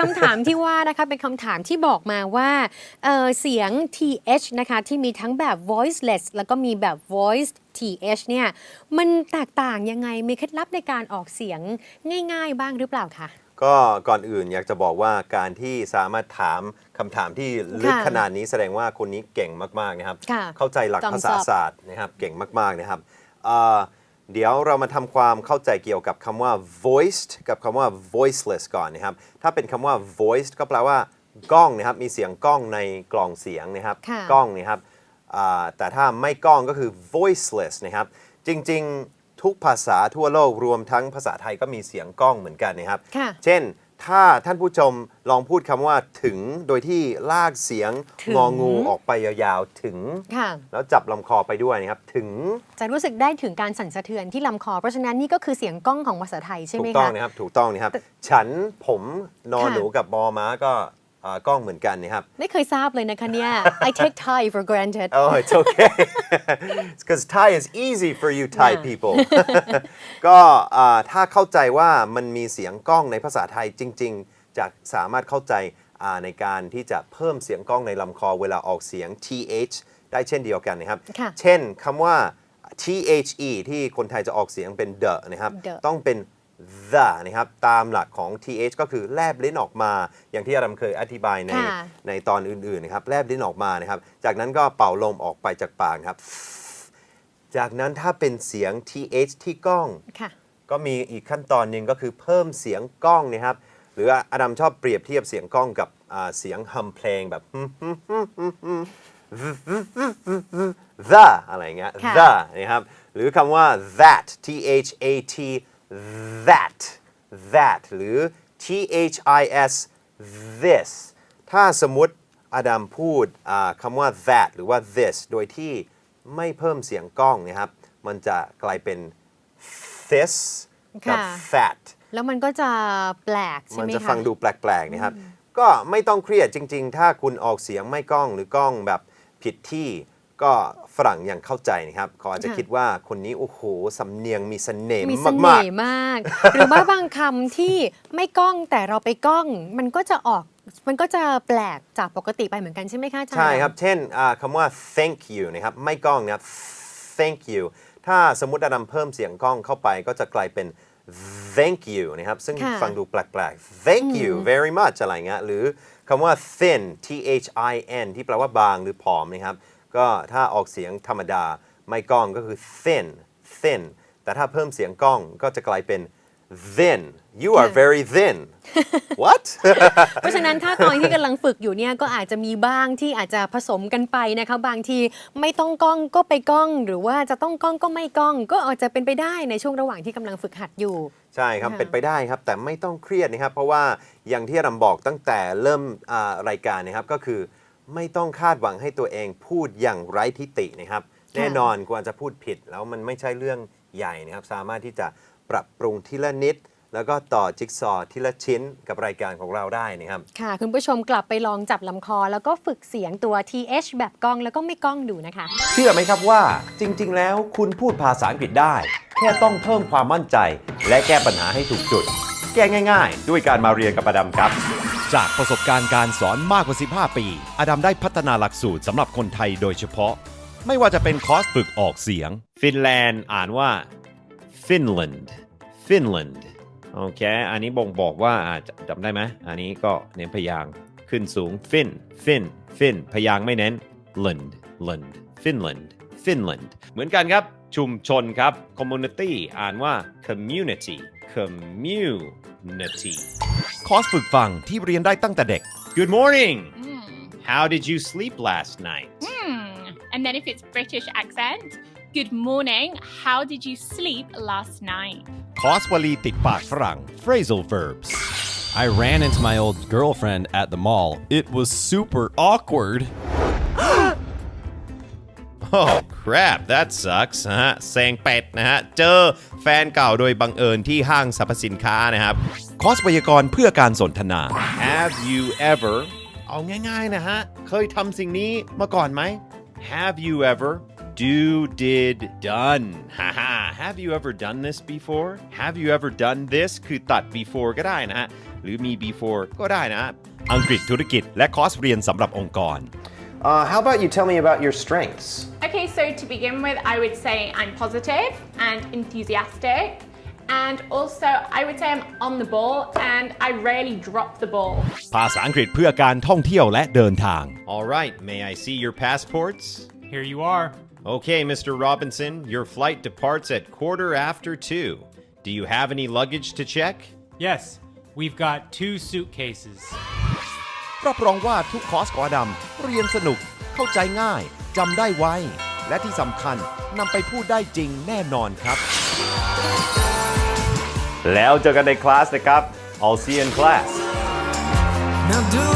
คำถามที่ว่านะคะเป็นคำถามที่บอกมาว่าเอ่อเสียง th นะคะที่มีทั้งแบบ voiceless แล้วก็มีแบบ voiced th เนี่ยมันแตกต่างยังไงมีเคล็ดลับในการออกเสียงง่าย ๆ บ้างหรือเปล่าคะก็ก่อนอื่นอยากจะบอกว่าการที่สามารถถามคำถามที่ลึกค่ะขนาดนี้แสดงว่าคนนี้เก่งมากๆนะครับค่ะเข้าใจหลักจอมภาษาสอบศาสตร์นะครับเก่งมากๆนะครับ เอ่อเดี๋ยวเรามาทำความเข้าใจเกี่ยวกับคำว่า voiced กับคำว่า voiceless ก่อนนะครับ ถ้าเป็นคำว่า voiced ก็แปลว่ากล้องนะครับ มีเสียงกล้องในกล่องเสียงนะครับ ค่ะ กล้องนะครับอ่าแต่ถ้าไม่กล้องก็คือ voiceless นะครับ จริงๆ ทุกภาษาทั่วโลกรวมทั้งภาษาไทยก็มีเสียงกล้องเหมือนกันนะครับ ค่ะ เช่น ถ้าท่านผู้ชมลองพูดคำว่าถึงโดยที่ลากเสียงถึง งองูออกไปยาวๆถึง ค่ะ แล้วจับลำคอไปด้วยนะครับ ถึงจะรู้สึกได้ถึงการสั่นสะเทือนที่ลำคอ เพราะฉะนั้นนี่ก็คือเสียงก้องของภาษาไทยใช่ไหถูมกต้องคะ นะครับ ถูกต้องนะครับ ฉันผมนอนค่ะ หนูกับบอม้าก็อ่า กล้องเหมือนกันนะครับ ไม่เคยทราบเลยนะคะเนี่ย I take Thai for granted Oh, it's okay. it's because Thai is easy for you Thai Yeah. people. ก็อ่าถ้าเข้าใจว่ามันมีเสียงกล้องในภาษาไทยจริง ๆ จะสามารถเข้าใจอ่าในการที่จะเพิ่มเสียงกล้องในลำคอเวลาออกเสียง th ได้เช่นเดียวกันนะครับค่ะเช่นคำว่า the ที่คนไทยจะออกเสียงเป็น the นะครับ the ต้องเป็น the นะครับตามหลักของ th ก็คือแลบลิ้นออกมา อย่างที่อารัมเคยอธิบายในค่ะในตอนอื่นๆนะครับแลบลิ้นออกมานะครับ จากนั้นก็เป่าลมออกไปจากปากนะครับ จากนั้นถ้าเป็นเสียง th ที่กล้อง ค่ะ ก็มีอีกขั้นตอนหนึ่งก็คือเพิ่มเสียงกล้องนะครับ หรืออดัมชอบเปรียบเทียบเสียงกล้องกับอ่าเสียงฮัมเพลงแบบ the อะไรเงี้ย ค่ะ the นะครับ หรือคำว่า that t h a t that that หรือ t h i s this ถ้าสมมติอดัมพูดอ่าคำว่า that หรือว่า this โดยที่ไม่เพิ่มเสียงกล้องนะครับ มันจะกลายเป็น this กับค่ะ that แล้วมันก็จะแปลกใช่มันไหมจะคะฟังดูแปลกๆนะครับ ก็ไม่ต้องเครียดจริง ๆ ถ้าคุณออกเสียงไม่กล้องหรือกล้องแบบผิดที่ก็ฝ รั่งยังเข้าใจนะครับเขาอาจจะค่ะคิดว่าคนนี้โอ้โหสำเนียงมีเสน่ห์มีเสมาน่กห์มาก หรือว่าบางคำที่ไม่ก้องแต่เราไปก้อง มันก็จะออกมันก็จะแปลกจากปกติไปเหมือนกันใช่ไหมคะอาจารๆย์ใช่ครับ เช่นอ่าคำว่า thank you นะครับ ไม่กล้องนะครับ thank you ถ้าสมมติเรานำเพิ่มเสียงกล้องเข้าไปก็จะกลายเป็น thank you นะครับ ซึ่งค่ะ ฟังดูแปลกๆ thank you very much อะไรเงี้ยหรือคำว่า thin t h i n ที่แปลว่าบางหรือผอมนะครับ ก็ถ้าออกเสียงธรรมดาไม่กล้องก็คือ thin thin แต่ถ้าเพิ่มเสียงกล้องก็จะกลายเป็น thin you are ค่ะ very thin what เพราะฉะนั้นถ้าตอนที่กำลังฝึกอยู่เนี่ยก็อาจจะมีบ้างที่อาจจะผสมกันไปนะคะบางทีไม่ต้องก้องก็ไปก้อง หรือว่าจะต้องก้องก็ไม่ก้อง ก็อาจจะเป็นไปได้ในช่วงระหว่างที่กำลังฝึกหัดอยู่ ใช่ครับค่ะเป็นไปได้ครับ แต่ไม่ต้องเครียดนะครับ เพราะว่าอย่างที่เราบอกตั้งแต่เริ่มอ่ารายการนะครับก็คือ ไม่ต้องคาดหวังให้ตัวเองพูดอย่างไร้ทิฏฐินะครับ แน่นอนกว่าจะพูดผิดแล้วมันไม่ใช่เรื่องใหญ่นะครับ สามารถที่จะปรับปรุงทีละนิด แล้วก็ต่อจิ๊กซอว์ทีละชิ้นกับรายการของเราได้นะครับ ค่ะ คุณผู้ชมกลับไปลองจับลำคอ แล้วก็ฝึกเสียงตัว th แบบก้องแล้วก็ไม่ก้องดูนะคะ เชื่อไหมครับว่าจริง ๆ แล้วคุณพูดภาษาอังกฤษได้ แค่ต้องเพิ่มความมั่นใจ และแก้ปัญหาให้ถูกจุด แก้ง่าย ๆ ด้วยการมาเรียนกับอดัมครับ จากประสบการณ์การสอนมากกว่า 15 ปี อดัมได้พัฒนาหลักสูตรสำหรับคนไทยโดยเฉพาะ ไม่ว่าจะเป็นคอร์สฝึกออกเสียง ฟินแลนด์อ่านว่า Finland Finland โอเค อันนี้บ่งบอกว่าจจำได้ไหม อันนี้ก็เน้นพยางขึ้นสูง Fin Fin Fin พยางไม่เน้น Land Land Finland Finland เหมือนกันครับ ชุมชนครับ Community อ่านว่า Community Community คอร์สฝึกฟังที่เรียนได้ตั้งแต่เด็ก Good morning How did you sleep last night Hmm. And then if it's British accent, good morning. How did you sleep last night? คอร์สวลีติดปากฝรั่ง phrasal verbs I ran into my old girlfriend at the mall. It was super awkward. Oh crap that sucks นะฮะเซงเป็ดนะฮะ เจอแฟนเก่าโดยบังเอิญที่ห้างสรรพสินค้านะครับ คอร์สไวยากรณ์เพื่อการสนทนา Have you ever เอาง่ายๆนะฮะ เคยทำสิ่งนี้มาก่อนไหม Have you ever do did done ฮ่าฮ่า Have you ever done this before Have you ever done this คือตัด before ก็ได้นะฮะ หรือมี before ก็ได้นะ อังกฤษธุรกิจและคอร์สเรียนสำหรับองค์กร Uh, how about you tell me about your strengths? Okay, so to begin with, I would say I'm positive and enthusiastic. And also, I would say I'm on the ball and I rarely drop the ball. ภาษาอังกฤษเพื่อการท่องเที่ยวและเดินทาง All right may I see your passports Here you are. Okay Mr. Robinson your flight departs at quarter after two Do you have any luggage to check Yes, we've got two suitcases. รับรองว่าทุกคอร์สของอดัมเรียนสนุก เข้าใจง่ายจำได้ไวและที่สำคัญนำไปพูดได้จริงแน่นอนครับ แล้วเจอกันในคลาสนะครับ I'll see you in class Now do